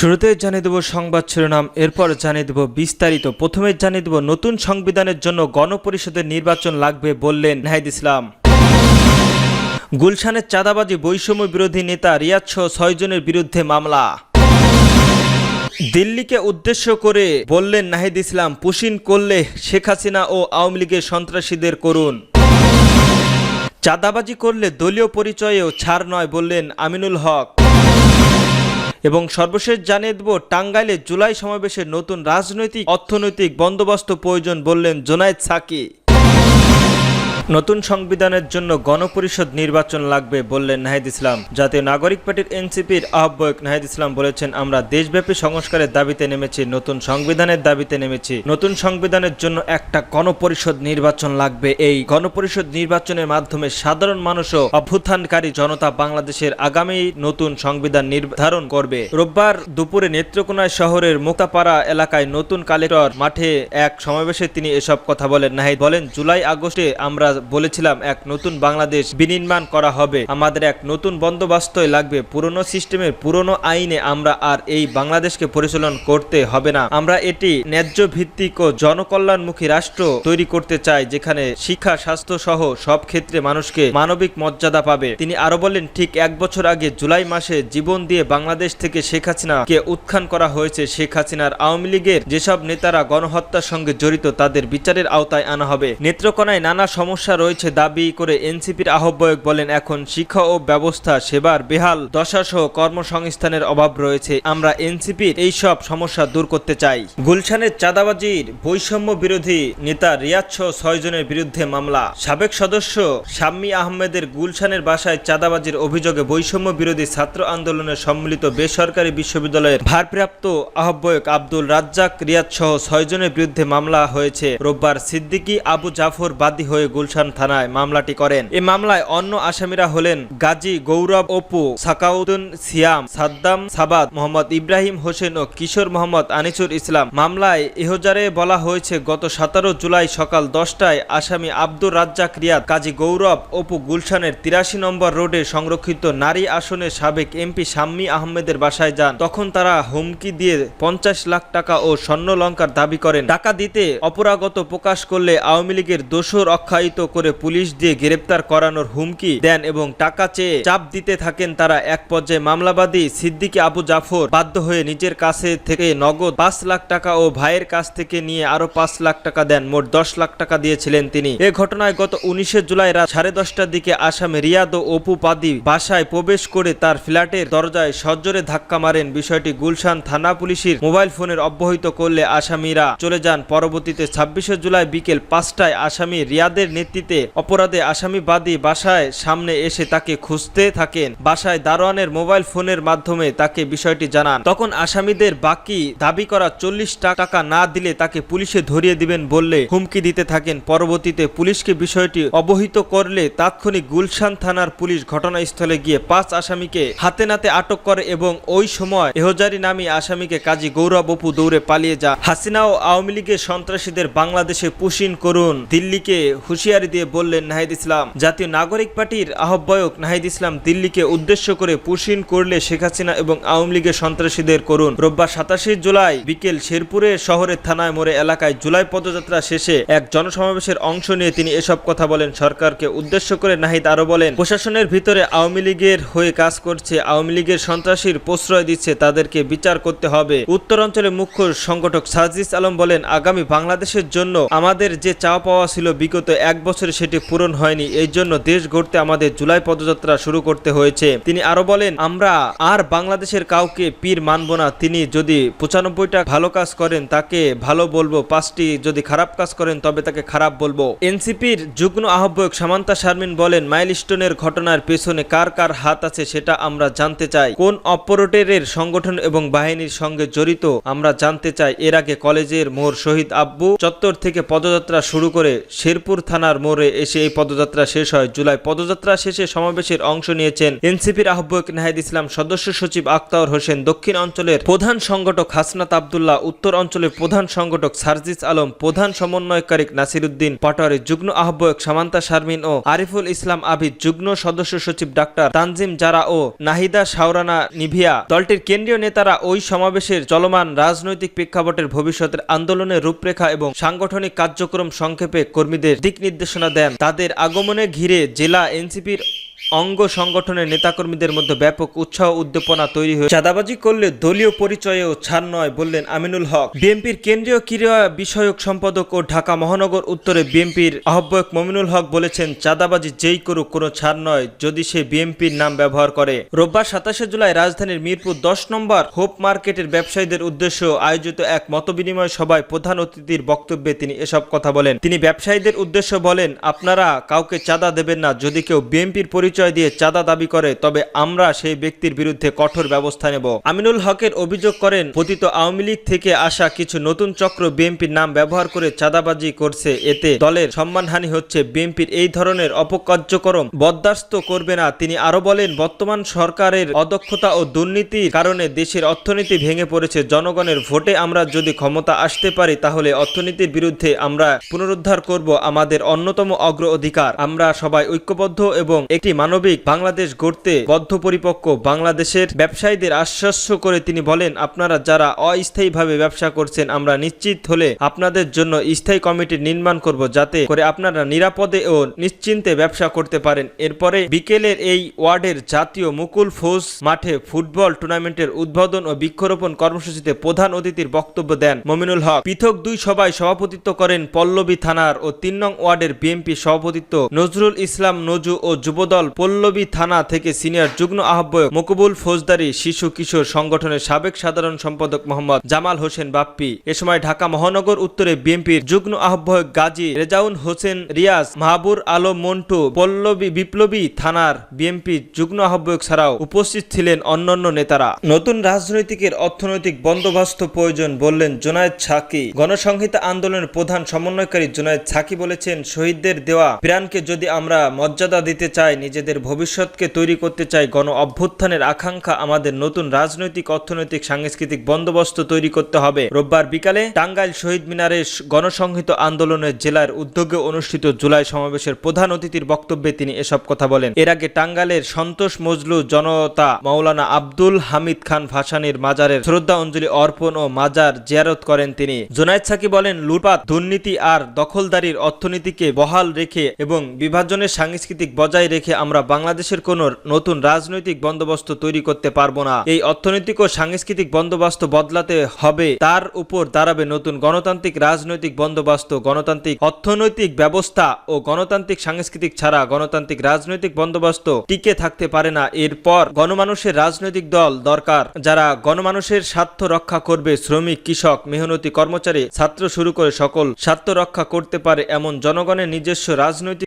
শুরুতে জানিয়ে দেব সংবাদ শিরোনাম, এরপর জানিয়ে দেব বিস্তারিত। প্রথমে জানিয়ে দেব নতুন সংবিধানের জন্য গণপরিষদের নির্বাচন লাগবে বললেন নাহিদ ইসলাম। গুলশানের চাঁদাবাজি বৈষম্য বিরোধী নেতা রিয়াজ সহ ছয়জনের বিরুদ্ধে মামলা। দিল্লিকে উদ্দেশ্য করে বললেন নাহিদ ইসলাম, পুশিন করলে শেখ হাসিনা ও আওয়ামী লীগের সন্ত্রাসীদের করুন চাঁদাবাজি করলে দলীয় পরিচয়েও ছাড় নয় বললেন আমিনুল হক। এবং সর্বশেষ জানিয়ে দেব, টাঙ্গাইলে জুলাই সমাবেশে নতুন রাজনৈতিক অর্থনৈতিক বন্দোবস্ত প্রয়োজন বললেন জোনায়েদ সাকি। নতুন সংবিধানের জন্য গণপরিষদ নির্বাচন লাগবে বললেন নাহিদ ইসলাম। জাতীয় নাগরিক পার্টির এনসিপির আহ্বায়ক নাহিদ ইসলাম বলেছেন, আমরা দেশব্যাপী সংস্কারের দাবিতে নেমেছি, নতুন সংবিধানের দাবিতে নেমেছি। নতুন সংবিধানের জন্য একটা গণপরিষদ নির্বাচন লাগবে। এই গণপরিষদ নির্বাচনের মাধ্যমে সাধারণ মানুষও অভ্যুত্থানকারী জনতা বাংলাদেশের আগামী নতুন সংবিধান নির্ধারণ করবে। রোববার দুপুরে নেত্রকোনায় শহরের মুক্তাপাড়া এলাকায় নতুন কালেক্টর মাঠে এক সমাবেশে তিনি এসব কথা বলেন। নাহিদ বলেন, জুলাই আগস্টে আমরা বলেছিলাম, এক নতুন বাংলাদেশ বিনির্মাণ করা হবে। আমাদের এক নতুন বন্দোবস্তই লাগবে। পুরনো সিস্টেমের পুরনো আইনে আমরা আর এই বাংলাদেশকে পরিচালনা করতে হবে না। আমরা এটি ন্যায্য ভিত্তিক ও জনকল্যাণমুখী রাষ্ট্র তৈরি করতে চাই, যেখানে শিক্ষা, স্বাস্থ্য সহ সব ক্ষেত্রে মানুষকে মানবিক মর্যাদা পাবে। তিনি আরও বলেন, ঠিক এক বছর আগে জুলাই মাসে জীবন দিয়ে বাংলাদেশ থেকে শেখ হাসিনাকে উত্থান করা হয়েছে। শেখ হাসিনার আওয়ামী লীগের যেসব নেতারা গণহত্যার সঙ্গে জড়িত, তাদের বিচারের আওতায় আনা হবে। নেত্রকোনায় নানা সমস্যা রয়েছে দাবি করে এনসিপির আহ্বায়ক বলেন, এখন শিক্ষা ও ব্যবস্থা সেবার বেহাল দশাসহ কর্মসংস্থানের অভাব রয়েছে। আমরা এনসিপির এই সব সমস্যা দূর করতে চাই। গুলশানের চাঁদাবাজির বৈষম্য বিরোধী নেতা রিয়াজ সহ ছয়জনের বিরুদ্ধে মামলা। সাবেক সদস্য শাম্মী আহমেদের গুলশানের বাসায় চাঁদাবাজির অভিযোগে বৈষম্য বিরোধী ছাত্র আন্দোলনের সম্মিলিত বেসরকারি বিশ্ববিদ্যালয়ের ভারপ্রাপ্ত আহ্বায়ক আব্দুল রাজ্জাক রিয়াজ সহ ছয়জনের বিরুদ্ধে মামলা হয়েছে। রোববার সিদ্দিকী আবু জাফর বাদী হয়ে গুলশান থানায় মামলাটি করেন। এই মামলায় অন্য আসামিরা হলেন গাজী গৌরব অপু, সাকাউদ্দিন সিয়াম, সাদ্দাম সাবাদ, মোহাম্মদ ইব্রাহিম হোসেন ও কিশোর মোহাম্মদ আনিসুর ইসলাম। মামলায় এহজারে বলা হয়েছে, গত সতেরো জুলাই সকাল দশটায় আসামি আব্দুর রাজ্জাক রিয়াদ কাজী গৌরব অপু গুলশানের তিরাশি নম্বর রোডে সংরক্ষিত নারী আসনের সাবেক এমপি শাম্মী আহমেদের বাসায় যান। তখন তারা হুমকি দিয়ে পঞ্চাশ লাখ টাকা ও স্বর্ণলঙ্কার দাবি করেন। টাকা দিতে অপরাগত প্রকাশ করলে আওয়ামী লীগের দোষর অক্ষায়িত করে পুলিশ দিয়ে গ্রেপ্তার করানোর হুমকি দেন এবং টাকা চেয়ে চাপ দিতে থাকেন তারা। এক পর্যায়ে মামলাবাদী সিদ্দিকী আবু জাফর বাধ্য হয়ে নিজের কাছে থেকে নগদ পাঁচ লাখ টাকা ও ভাইয়ের কাছ থেকে নিয়ে আরও পাঁচ লাখ টাকা দেন। মোট দশ লাখ টাকা দিয়েছিলেন তিনি। এ ঘটনায় গত উনিশে জুলাই রাত সাড়ে দশটার দিকে আসামে রিয়াদ ও অপু পাদি বাসায় প্রবেশ করে তার ফ্ল্যাটের দরজায় সজ্জরে ধাক্কা মারেন। বিষয়টি গুলশান থানা পুলিশের মোবাইল ফোনের অব্যাহত করলে আসামিরা চলে যান। পরবর্তীতে ছাব্বিশে জুলাই বিকেল পাঁচটায় আসামি রিয়াদের নেতৃত্বে অপরাধে আসামিবাদী বাসায় সামনে এসে তাকে খুঁজতে থাকেন। বাসায় দারোয়ানের মোবাইল ফোনের মাধ্যমে তাকে বিষয়টি জানান। তখন আসামিদের বাকি দাবি করা চল্লিশ টাকা না দিলে তাকে পুলিশে ধরিয়ে দিবেন বললে হুমকি দিতে থাকেন। পরবর্তীতে পুলিশকে বিষয়টি অবহিত করলে তাৎক্ষণিক গুলশান থানার পুলিশ ঘটনাস্থলে গিয়ে পাঁচ আসামিকে হাতে নাতে আটক করে এবং ওই সময় এহজারি নামী আসামিকে কাজী গৌরব অপু দৌড়ে পালিয়ে যা হাসিনা ও আওয়ামী লীগের সন্ত্রাসীদের বাংলাদেশে পুশিন করুন, দিল্লিকে হুঁশিয়ারি দিয়ে বললেন, নাহিদ ইসলাম, জাতীয় নাগরিক পার্টির আহ্বায়ক নাহিদ ইসলাম দিল্লিকে উদ্দেশ্য করে পুশিন করলে শেখ হাসিনা এবং আওয়ামী লীগের সন্ত্রাসীদের করুন রোববার সাতাশে জুলাই বিকেল শেরপুরের শহরের থানায় মোড়ে এলাকায় জুলাই পদযাত্রা শেষে এক জনসমাবেশের অংশ নিয়ে তিনি এসব কথা বলেন। সরকারকে উদ্দেশ্য করে নাহিদ আরও বলেন, প্রশাসনের ভিতরে আওয়ামী লীগের হয়ে কাজ করছে, আওয়ামী লীগের সন্ত্রাসীর প্রশ্রয় দিচ্ছে, তাদেরকে বিচার করতে হবে। উত্তরাঞ্চলের মুখ্য সংগঠক সাজিস আলম বলেন, আগামী বাংলাদেশের জন্য আমাদের যে চাওয়া পাওয়া ছিল বিগত এক বছরে সেটি পূরণ হয়নি। এই জন্য দেশ গড়তে আমাদের জুলাই পদযাত্রা শুরু করতে হয়েছে। তিনি আরও বলেন, আমরা আর বাংলাদেশের কাউকে পীর মানব না। তিনি যদি পঁচানব্বইটা ভালো কাজ করেন, তাকে ভালো বলব। পাঁচটি যদি খারাপ কাজ করেন, তবে তাকে খারাপ বলব। এনসিপির যুগ্ম আহ্বায়ক সামান্তা শারমিন বলেন, মাইলস্টোনের ঘটনার পেছনে কার কার হাত আছে, সেটা আমরা জানতে চাই। কোন অপারেটরের সংগঠন এবং বাহিনীর সঙ্গে জড়িত, আমরা জানতে চাই। এর আগে কলেজের মোর শহীদ আব্বু চত্বর থেকে পদযাত্রা শুরু করে শেরপুর থানার মোড়ে এসে এই পদযাত্রা শেষ হয়। জুলাই পদযাত্রা শেষে সমাবেশের অংশ নিয়েছেন এনসিপির আহ্বায়ক নাহিদ ইসলাম, সদস্য সচিব আক্তাউর হোসেন, দক্ষিণ অঞ্চলের প্রধান সংগঠক হাসনাত আবদুল্লাহ, উত্তর অঞ্চলের প্রধান সংগঠক সার্জিস আলম, প্রধান সমন্বয়কারী নাসিরুদ্দিন পাটোয়ারি, যুগ্ম আহ্বায়ক সামান্তা শারমিন ও আরিফুল ইসলাম আবিদ, যুগ্ম সদস্য সচিব ডাক্তার তানজিম জারা ও নাহিদা শাওরানা নিভিয়া। দলটির কেন্দ্রীয় নেতারা ওই সমাবেশের চলমান রাজনৈতিক প্রেক্ষাপটের ভবিষ্যতের আন্দোলনের রূপরেখা এবং সাংগঠনিক কার্যক্রম সংক্ষেপে কর্মীদের দিক নির্দেশনা দেন। তাদের আগমনে ঘিরে জেলা এনসিপির অঙ্গ সংগঠনের নেতাকর্মীদের মধ্যে ব্যাপক উৎসাহ উদ্দীপনা তৈরি হয়ে চাঁদাবাজি করলে দলীয় পরিচয়েও ছাড় নয় বললেন আমিনুল হক। বিএনপির কেন্দ্রীয় ক্রীড়া বিষয়ক সম্পাদক ও ঢাকা মহানগর উত্তরে বিএনপির আহ্বায়ক মমিনুল হক বলেছেন, চাঁদাবাজি যেই করুক কোনো ছাড় নয় যদি সে বিএনপির নাম ব্যবহার করে। রোববার সাতাশে জুলাই রাজধানীর মিরপুর দশ নম্বর হোপ মার্কেটের ব্যবসায়ীদের উদ্দেশ্য আয়োজিত এক মতবিনিময় সভায় প্রধান অতিথির বক্তব্যে তিনি এসব কথা বলেন। তিনি ব্যবসায়ীদের উদ্দেশ্য বলেন, আপনারা কাউকে চাঁদা দেবেন না যদি কেউ বিএনপির পরিচয় দিয়ে চাঁদা দাবি করে, তবে আমরা সেই ব্যক্তির বিরুদ্ধে কঠোর ব্যবস্থা নেব। আমিনুল হকের অভিযোগ করেন, পতিত আওয়ামী লীগ থেকে আসা কিছু নতুন চক্র বিএনপির নাম ব্যবহার করে চাঁদাবাজি করছে। এতে দলের সম্মানহানি হচ্ছে। বিএনপির এই ধরনের অপকার্যক্রম বরদাস্ত করবে না। তিনি আরও বলেন, বর্তমান সরকারের অদক্ষতা ও দুর্নীতির কারণে দেশের অর্থনীতি ভেঙে পড়েছে। জনগণের ভোটে আমরা যদি ক্ষমতা আসতে পারি, তাহলে অর্থনীতির বিরুদ্ধে আমরা পুনরুদ্ধার করব আমাদের অন্যতম অগ্র অধিকার। আমরা সবাই ঐক্যবদ্ধ এবং একটি মানবিক বাংলাদেশ গড়তে বদ্ধপরিপক্ক বাংলাদেশের ব্যবসায়ীদের আশ্বস্ত করে তিনি বলেন, আপনারা যারা অস্থায়ীভাবে ব্যবসা করছেন, আমরা নিশ্চিত হলে আপনাদের জন্য স্থায়ী কমিটি নির্মাণ করব যাতে করে আপনারা নিরাপদে ও নিশ্চিন্তে ব্যবসা করতে পারেন। এরপরে বিকেলের এই ওয়ার্ডের জাতীয় মুকুল ফৌজ মাঠে ফুটবল টুর্নামেন্টের উদ্বোধন ও বৃক্ষরোপণ কর্মসূচিতে প্রধান অতিথির বক্তব্য দেন মমিনুল হক। পৃথক দুই সভায় সভাপতিত্ব করেন পল্লবী থানার ও তিন নং ওয়ার্ডের বিএনপি সভাপতিত্ব নজরুল ইসলাম, নজু ও যুবদল পল্লবী থানা থেকে সিনিয়র যুগ্ম আহ্বায়ক মকবুল ফৌজদারি শিশু কিশোর সংগঠনের সাবেক সাধারণ সম্পাদক মোহাম্মদ জামাল হোসেন বাপ্পি। এ সময় ঢাকা মহানগর উত্তরে বিএনপির যুগ্ম আহ্বায়ক গাজী রেজাউন হোসেন রিয়াজ, মাহবুর আলম মন্টু, পল্লবী বিপ্লবী থানার বিএনপি যুগ্ম আহ্বায়ক ছাড়াও উপস্থিত ছিলেন অন্যান্য নেতারা। নতুন রাজনৈতিকের অর্থনৈতিক বন্দোবস্ত প্রয়োজন বললেন জোনায়েদ ছাকি গণসংহিতা আন্দোলনের প্রধান সমন্বয়কারী জোনায়েদ ছাকি বলেছেন, শহীদদের দেওয়া প্রাণকে যদি আমরা মর্যাদা দিতে চাই নিজেদের ভবিষ্যৎকে তৈরি করতে চাই, গণ অভ্যুত্থানের আকাঙ্ক্ষা আমাদের নতুন রাজনৈতিক, অর্থনৈতিক, সাংস্কৃতিক বন্দোবস্ত তৈরি করতে হবে। রোববার বিকালে টাঙ্গাইল শহীদ মিনারে গণসংহিত আন্দোলনের জেলার উদ্যোগে অনুষ্ঠিত জুলাই সমাবেশের প্রধান অতিথির বক্তব্যে তিনি এসব কথা বলেন। এর আগে টাঙ্গাইলের সন্তোষ মজলু জনতা, মাওলানা আব্দুল হামিদ খান ভাসানির মাজারের শ্রদ্ধা অঞ্জলি অর্পণ ও মাজার জিয়ারত করেন তিনি। জোনায়েদ সাকি বলেন, লুটপাট, দুর্নীতি আর দখলদারির অর্থনীতিকে বহাল রেখে এবং বিভাজনের সাংস্কৃতিক বজায় রেখে আমরা বাংলাদেশের কোন নতুন রাজনৈতিক বন্দোবস্ত তৈরি করতে পারব না। এই অর্থনৈতিক ও সাংস্কৃতিক বন্দোবস্ত বদলাতে হবে। তার উপর দাঁড়াবে নতুন গণতান্ত্রিক রাজনৈতিক বন্দোবস্ত, গণতান্ত্রিক অর্থনৈতিক ব্যবস্থা ও গণতান্ত্রিক সাংস্কৃতিক ছাড়া গণতান্ত্রিক রাজনৈতিক বন্দোবস্ত টিকে থাকতে পারে না। এরপর গণমানুষের রাজনৈতিক দল দরকার, যারা গণমানুষের স্বার্থ রক্ষা করবে। শ্রমিক, কৃষক, মেহনতি কর্মচারী, ছাত্র শুরু করে সকল স্বার্থ রক্ষা করতে পারে এমন জনগণের নিজস্ব রাজনৈতিক